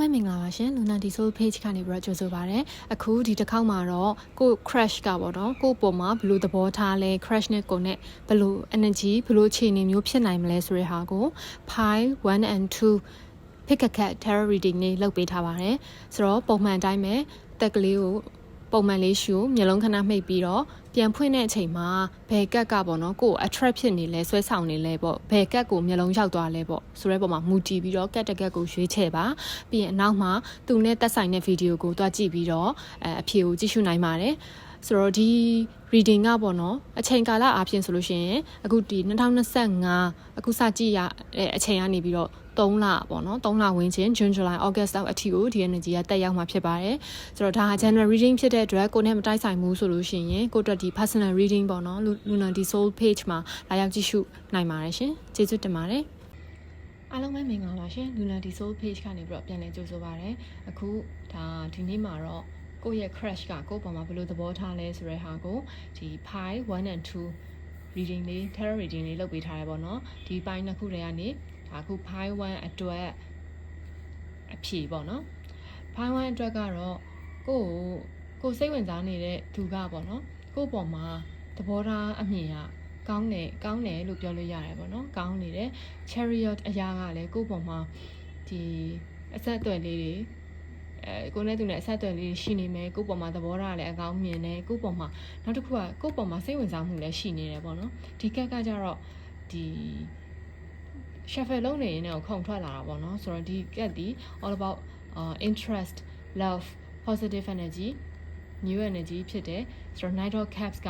ပဲမင်္ဂလာပါရှင် Luna Diesel page ကနေပြီးတော့ကြိုဆိုပါရစေအခုဒီတစ်ခေါက်မှာတော့ကို crash ကပေါ့နော်ကိုပုံမှာဘယ်လိုသဘောထားလဲ crash နဲ့ကိုနဲ့ဘယ်လို energy ဘယ်လိုအခြေအနေမျိုးဖြစ်နိုင်မလဲဆိုတဲ့ဟာကို pi 1 and 2 pick a cat tarot reading လေးလုပ်ပေးထားပါတယ်ဆိုတော့ပုံမှန်အတိုင်းပဲတက်ကလေးကို ပုံမှန်လေးရှုမျက်လုံးခဏမှိတ်ပြီးတော့ပြန်ဖွင့်တဲ့အချိန်မှာဘယ်ကက်ကပေါ့နော်ကိုယ် attract ဖြစ်နေလဲဆွဲဆောင်နေလဲပေါ့ဘယ်ကက်ကိုမျက်လုံးရောက်သွားလဲပေါ့ဆိုတဲ့ပုံမှာမူတည်ပြီးတော့ကက်တကက်ကိုရွေးချယ်ပါပြီးရင်အနောက်မှာသူနဲ့သက်ဆိုင်တဲ့ဗီဒီယိုကိုတွားကြည့်ပြီးတော့အဲအဖြေကိုကြည့်ရှုနိုင်ပါတယ် ဆိုတော့ဒီ reading ကပေါ့နော်အချိန်ကာလအားဖြင့်ဆိုလို့ရှိရင်အခုဒီ2025အခုစကြည့်ရတဲ့အချိန်ကနေပြီးတော့3လပေါ့နော်3လဝန်းကျင် June July August လောက်အထိကိုဒီ energy ကတက်ရောက်မှာဖြစ်ပါတယ်ဆိုတော့ဒါဟာ general reading ဖြစ်တဲ့အတွက်ကိုယ်နဲ့မတိုက်ဆိုင်ဘူးဆိုလို့ရှိရင်ကိုယ့်အတွက်ဒီ personal reading ပေါ့နော် Luna di soul page မှာလာရောက်ကြည့်ရှုနိုင်ပါတယ်ရှင်ကျေးဇူးတင်ပါတယ်အားလုံးပဲမင်္ဂလာပါရှင် Luna di soul page ကနေပြီးတော့ပြန်လည်ကြိုဆိုပါရစေအခုဒါဒီနေ့မှာတော့ ကိုယ့်ရဲ့ crash ကကိုယ့်ပေါ်မှာဘယ်လိုသဘောထားလဲဆိုတဲ့ဟာကိုဒီ pi 1 and 2 reading လေး tarot reading လေးလုပ်ပေးထားရပါတော့။ဒီပိုင်းနှစ်ခုတွေကနေဒါအခု pi 1အတွက်အဖြေပေါ့နော်။ pi 1အတွက်ကတော့ကိုယ့်ကိုကိုယ်စိတ်ဝင်စားနေတဲ့သူကပေါ့နော်။ကိုယ့်ပေါ်မှာသဘောထားအမြင်ကကောင်းတယ်ကောင်းတယ်လို့ပြောလို့ရတယ်ပေါ့နော်။ကောင်းနေတယ် chariot အရာကလည်းကိုယ့်ပေါ်မှာဒီအဆက်အသွယ်လေးတွေ အဲကိုနဲ့သူနဲ့အဆက်အသွယ်လေးရှိနေမယ်ကိုယ့်ပေါ်မှာသဘောထားလည်းအကောင်းမြင်တယ်ကိုယ့်ပေါ်မှာနောက်တစ်ခုကကိုယ့်ပေါ်မှာစိတ်ဝင်စားမှုလည်းရှိနေတယ်ပေါ့နော်ဒီကက်ကကြတော့ဒီ shuffle လုံးနေရင်လည်းခုံထွက်လာတာပေါ့နော်ဆိုတော့ဒီကက်ဒီ all about uh, interest love positive energy new energy ဖြစ်တယ်ဆိုတော့ night of caps က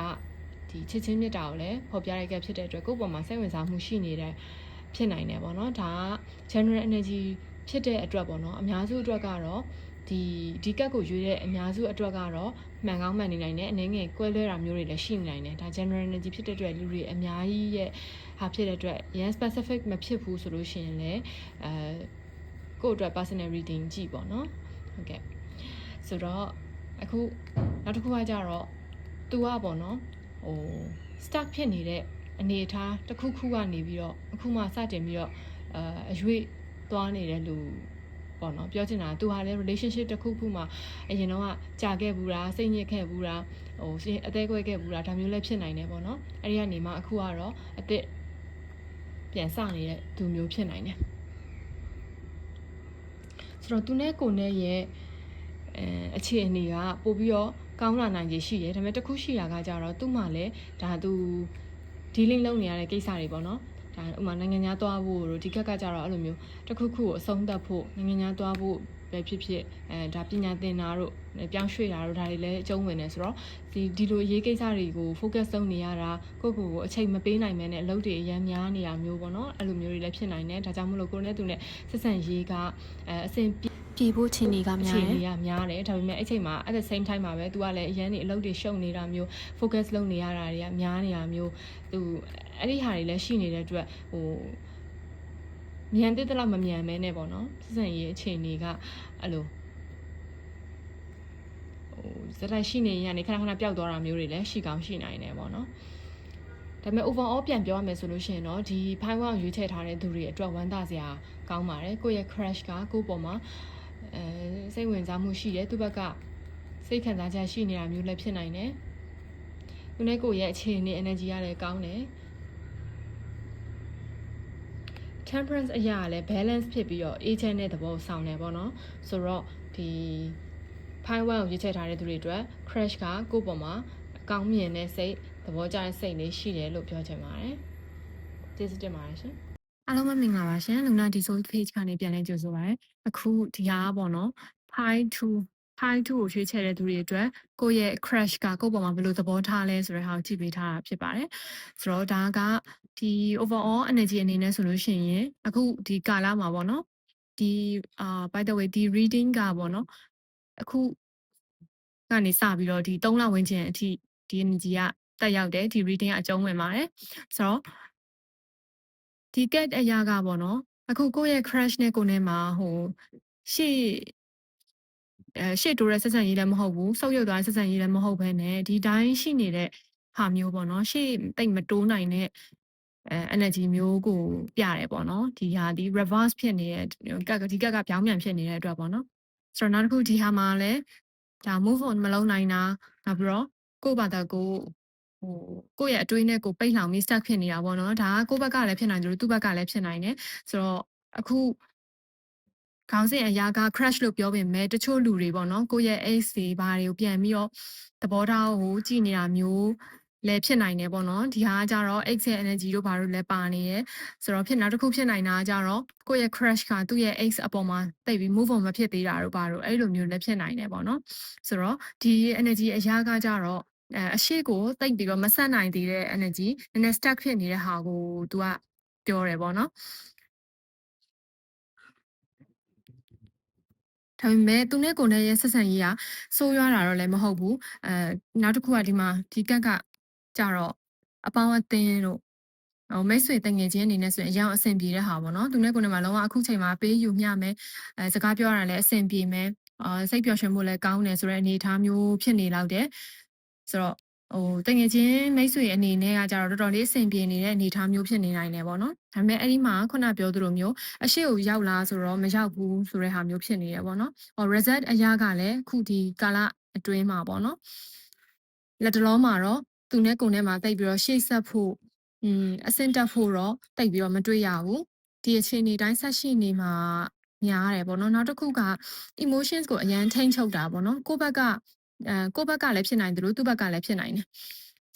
ဒီချစ်ချင်းမြတ်တာကိုလည်းဖော်ပြရတဲ့ဖြစ်တဲ့အတွက်ကိုယ့်ပေါ်မှာစိတ်ဝင်စားမှုရှိနေတဲ့ဖြစ်နိုင်တယ်ပေါ့နော်ဒါက general energy ဖြစ်တဲ့အတွက်ပေါ့နော်အများစုအတွက်ကတော့ ဒီဒီကက်ကိုရွေးတဲ့အများစုအတွက်ကတော့မှန်ကောင်းမှန်နေနိုင်တယ်အနေငယ်ကွဲလွဲတာမျိုးတွေလည်းရှိနေနိုင်တယ်ဒါ general energy ဖြစ်တဲ့အတွက်လူတွေအများကြီးရဲ့ဟာဖြစ်တဲ့အတွက်ရန် specific မဖြစ်ဘူးဆိုလို့ရှိရင်လည်းအဲကိုယ့်အတွက် personal reading ကြည့်ပေါ့နော်ဟုတ်ကဲ့ဆိုတော့အခုနောက်တစ်ခုကကြတော့ तू อ่ะပေါ့နော်ဟို stuck ဖြစ်နေတဲ့အနေအထားတစ်ခုခုကနေပြီးတော့အခုမှစတင်ပြီးတော့အာအရွေ့သွားနေတဲ့လူ ပေါ့နော်ပြောချင်တာသူဟာလည်း relationship တစ်ခုခုမှာအရင်တော့ကြာခဲ့ဘူးလားစိတ်ညစ်ခဲ့ဘူးလားဟိုအသေးကွဲခဲ့ဘူးလားဒါမျိုးလည်းဖြစ်နိုင်တယ်ပေါ့နော်အဲ့ဒီကနေမှအခုကတော့အစ်စ်ပြန်စနေတဲ့သူမျိုးဖြစ်နိုင်တယ်ဆိုတော့သူနဲ့ကိုနဲ့ရဲ့အဲအခြေအနေကပို့ပြီးတော့ကောင်းလာနိုင်ခြေရှိတယ်ဒါပေမဲ့တစ်ခုရှိတာကကြတော့သူ့မှာလည်းဒါသူ dealing လုပ်နေရတဲ့ကိစ္စတွေပေါ့နော်ဒါ ဥမာနိုင်ငံသားသွားဖို့တို့ဒီကက်ကကြတော့အဲ့လိုမျိုးတစ်ခုခုကိုအဆုံးသတ်ဖို့နိုင်ငံသားသွားဖို့ပဲဖြစ်ဖြစ်အဲဒါပညာသင်တာတို့ပြောင်းရွှေ့တာတို့ဒါတွေလည်းအကျုံးဝင်နေဆိုတော့ဒီဒီလိုအရေးကိစ္စတွေကို focus လုပ်နေရတာကိုယ့်ကိုယ်ကိုအချိန်မပေးနိုင်မဲနဲ့အလုပ်တွေအများများနေတာမျိုးပေါ့နော်အဲ့လိုမျိုးတွေလည်းဖြစ်နိုင်တယ်ဒါကြောင့်မလို့ကိုယ်နဲ့သူနဲ့ဆက်ဆံရေးကအဲအဆင်ပြေ ပြေဖို့ချိန်တွေကများတယ်ချိန်တွေကများတယ်ဒါပေမဲ့အဲ့ချိန်မှာ at the same time မှာပဲ तू ကလည်းအရန်နေအလုပ်တွေရှုပ်နေတာမျိုး focus လုပ်နေရတာတွေကများနေတာမျိုးသူအဲ့ဒီဟာတွေလည်းရှိနေတဲ့အတွက်ဟိုမြန်တဲ့တလောက်မမြန်မဲနဲ့ပေါ့နော်ဆက်ဆံရေးအခြေအနေကအဲ့လိုဟိုစတိုက်ရှိနေရင်ကနေခဏခဏပျောက်သွားတာမျိုးတွေလည်းရှိကောင်းရှိနိုင်တယ်ပေါ့နော်ဒါပေမဲ့ overall ပြန်ပြောရမယ်ဆိုလို့ရှိရင်တော့ဒီ file ကိုရွေးချယ်ထားတဲ့သူတွေအတွက်ဝမ်းသာစရာကောင်းပါတယ်ကိုယ့်ရဲ့ crash ကကိုယ့်ပေါ်မှာ အဲစိတ်ဝင်စားမှုရှိတယ်သူ့ဘက်ကစိတ်ခံစားချက်ရှိနေတာမျိုးလည်းဖြစ်နိုင်တယ်သူနဲ့ကိုယ့်ရဲ့အခြေအနေ energy ကလည်းကောင်းတယ် temperance အရာကလည်း balance ဖြစ်ပြီးတော့ agent တဲ့သဘောကိုဆောင်တယ်ပေါ့နော်ဆိုတော့ဒီ file 1ကိုရေးချထားတဲ့သူတွေအတွက် crash ကကိုယ့်ပေါ်မှာအကောင်းမြင်တဲ့စိတ်သဘောကျတဲ့စိတ်လေးရှိတယ်လို့ပြောချင်ပါတယ်ကျေးဇူးတင်ပါတယ်ရှင်အား လုံးပဲမင်္ဂလာပါရှင် Luna Diesel page ကနေပြန်လဲကြိုဆိုပါရစေအခုဒီဟာပေါ့နော် pi 2 pi 2ကိုရွေးချယ်တဲ့သူတွေအတွက်ကိုယ့်ရဲ့ crash ကကိုယ့်ပေါ်မှာဘယ်လိုသဘောထားလဲဆိုတဲ့ဟာကိုကြည့်ပေးထားတာဖြစ်ပါတယ်ဆိုတော့ဒါကဒီ overall energy အနေနဲ့ဆိုလို့ရှိရင်အခုဒီကာလမှာပေါ့နော်ဒီအာ by the way ဒီ reading ကပေါ့နော်အခုကနေစပြီးတော့ဒီ3လဝန်းကျင်အထိဒီ energy ကတက်ရောက်တယ်ဒီ reading ကအကျုံးဝင်ပါတယ်ဆိုတော့ ဒီ get အရာကပေါ့နော်အခုကိုယ့်ရဲ့ crash နဲ့ကိုယ်နဲ့မှာဟိုရှေ့အဲရှေ့တိုးတဲ့ဆက်ဆံရေးလည်းမဟုတ်ဘူးဆုပ်ယုပ်သွားတဲ့ဆက်ဆံရေးလည်းမဟုတ်ဘဲနဲ့ဒီတိုင်းရှိနေတဲ့ဟာမျိုးပေါ့နော်ရှေ့တိတ်မတိုးနိုင်တဲ့အဲ energy မျိုးကိုပြတယ်ပေါ့နော်ဒီဟာဒီ reverse ဖြစ်နေတဲ့ကက်ကဒီကက်ကပြောင်းပြန်ဖြစ်နေတဲ့အတွက်ပေါ့နော်ဆိုတော့နောက်တစ်ခုဒီဟာမှာလည်းဒါ move on မလုပ်နိုင်တာနောက်ပြီးတော့ကိုယ့်ဘာသာကိုယ် ဟိုကိုယ့်ရဲ့အတွေးနဲ့ကိုယ်ပိတ်လှောင်ပြီး stuck ဖြစ်နေတာပေါ့နော်ဒါကကိုယ့်ဘက်ကလည်းဖြစ်နိုင်တယ်လို့သူ့ဘက်ကလည်းဖြစ်နိုင်တယ်ဆိုတော့အခုခေါင်းစဉ်အရာက crash လို့ပြောပေမဲ့တချို့လူတွေပေါ့နော်ကိုယ့်ရဲ့ ace တွေဘာတွေကိုပြန်ပြီးတော့သဘောထားကိုကြည့်နေတာမျိုးလည်းဖြစ်နိုင်တယ်ပေါ့နော်ဒီဟာကကြတော့ X ရဲ့ energy တို့ဘာလို့လဲပါနေရယ်ဆိုတော့ဖြစ်နောက်တစ်ခုဖြစ်နိုင်တာကကြတော့ကိုယ့်ရဲ့ crash ကသူ့ရဲ့ X အပေါ်မှာတိတ်ပြီး move on မဖြစ်သေးတာတို့ဘာတို့အဲ့လိုမျိုးလည်းဖြစ်နိုင်တယ်ပေါ့နော်ဆိုတော့ဒီ energy အရာကကြတော့ အဲအရှိကိုတိတ်ပြီးတော့မဆက်နိုင်သေးတဲ့ energy နည်းနည်း stuck ဖြစ်နေတဲ့ဟာကို तू ကပြောတယ်ပေါ့နော်ဒါပေမဲ့သူနဲ့ကိုနဲ့ရဲ့ဆက်ဆံရေးကဆိုးရွားတာတော့လည်းမဟုတ်ဘူးအဲနောက်တစ်ခုကဒီမှာဒီကက်ကကြတော့အပေါင်းအသင်းတို့ဟိုမိတ်ဆွေတငယ်ချင်းအနေနဲ့ဆိုရင်အရင်အဆင်ပြေတဲ့ဟာပေါ့နော်သူနဲ့ကိုနဲ့မှာလုံးဝအခုချိန်မှာပေးယူမျှမယ်အဲစကားပြောရတာလည်းအဆင်ပြေမယ်အာစိတ်ပျော်ရွှင်မှုလည်းကောင်းတယ်ဆိုတဲ့အနေအထားမျိုးဖြစ်နေလောက်တယ် ဆိုတော့ဟိုတငယ်ချင်းမိတ်ဆွေအနေနဲ့ကကြတော့တော်တော်လေးအဆင်ပြေနေတဲ့အနေအထားမျိုးဖြစ်နေနိုင်တယ်ပေါ့နော်ဒါပေမဲ့အဲ့ဒီမှာခုနပြောသလိုမျိုးအရှိကိုရောက်လာဆိုတော့မရောက်ဘူးဆိုတဲ့ဟာမျိုးဖြစ်နေရပေါ့နော်ဟို result အရာကလည်းခုဒီကာလအတွင်းမှာပေါ့နော်လက်တလုံးမှာတော့သူနဲ့ကိုနဲ့မှာတိတ်ပြီးတော့ရှေ့ဆက်ဖို့อืมအဆင့်တက်ဖို့တော့တိတ်ပြီးတော့မတွေ့ရဘူးဒီအခြေအနေတိုင်းဆက်ရှိနေမှာများတယ်ပေါ့နော်နောက်တစ်ခုက emotions ကိုအရန်ထိန်းချုပ်တာပေါ့နော်ကိုယ့်ဘက်က အဲကိုယ့်ဘက်ကလည်းဖြစ်နိုင်တယ်လို့သူ့ဘက်ကလည်းဖြစ်နိုင်တယ်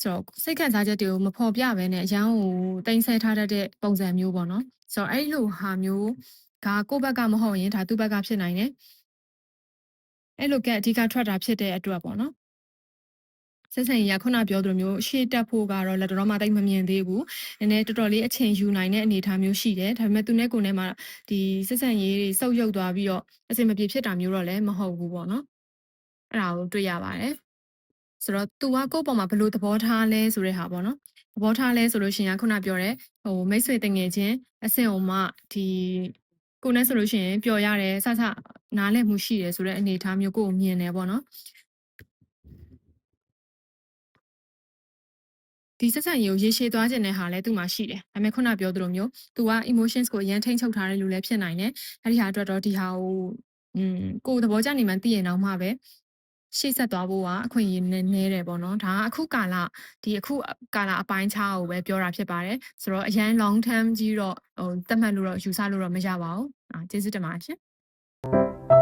ဆိုတော့စိတ်ခံစားချက်တွေကိုမဖော်ပြဘဲနဲ့အရန်ကိုတင်ဆက်ထားတတ်တဲ့ပုံစံမျိုးပေါ့နော်ဆိုတော့အဲ့လိုဟာမျိုးကကိုယ့်ဘက်ကမဟုတ်ရင်ဒါသူ့ဘက်ကဖြစ်နိုင်တယ်အဲ့လိုကအဓိကထွက်တာဖြစ်တဲ့အတွက်ပေါ့နော်ဆက်ဆံရေးကခုနပြောသလိုမျိုးရှေ့တက်ဖို့ကတော့လက်တော်မှတိတ်မမြင်သေးဘူး။နည်းနည်းတော်တော်လေးအချိန်ယူနိုင်တဲ့အနေအထားမျိုးရှိတယ်။ဒါပေမဲ့သူနဲ့ကိုယ်နဲ့မှဒီဆက်ဆံရေးတွေစုပ်ယုပ်သွားပြီးတော့အဆင်မပြေဖြစ်တာမျိုးတော့လည်းမဟုတ်ဘူးပေါ့နော်။ အဲ့ဒါကိုတွေ့ရပါတယ်။ဆိုတော့ तू ကကိုယ့်ပေါ်မှာဘယ်လိုသဘောထားလဲဆိုတဲ့ဟာပေါ့နော်။သဘောထားလဲဆိုလို့ရှိရင်ခုနပြောတဲ့ဟိုမိတ်ဆွေတငယ်ချင်းအဆင့်အောင်မှဒီကိုနဲ့ဆိုလို့ရှိရင်ပျော်ရတယ်ဆဆနားလည်မှုရှိတယ်ဆိုတဲ့အနေအထားမျိုးကိုမြင်တယ်ပေါ့နော်။ဒီဆက်ဆံရေးကိုရေရှည်သွားခြင်းတဲ့ဟာလည်းသူ့မှာရှိတယ်။ဒါပေမဲ့ခုနပြောသလိုမျိုး तू က emotions ကိုအရင်ထိန်းချုပ်ထားတဲ့လူလည်းဖြစ်နိုင်တယ်။အဲ့ဒီဟာအတွက်တော့ဒီဟာကိုอืมကိုယ်သဘောကျနေမှသိရင်တော့မှပဲ ရှေ့ဆက်သွားဖို့ကအခွင့်အရေးနည်းနည်းတယ်ပေါ့နော်။ဒါကအခုကာလဒီအခုကာလအပိုင်းခြားကိုပဲပြောတာဖြစ်ပါတယ်။ဆိုတော့အရင် long term ကြီးတော့ဟိုတတ်မှတ်လို့တော့ယူဆလို့တော့မရပါဘူး။အာကျေးဇူးတင်ပါတယ်ရှင်။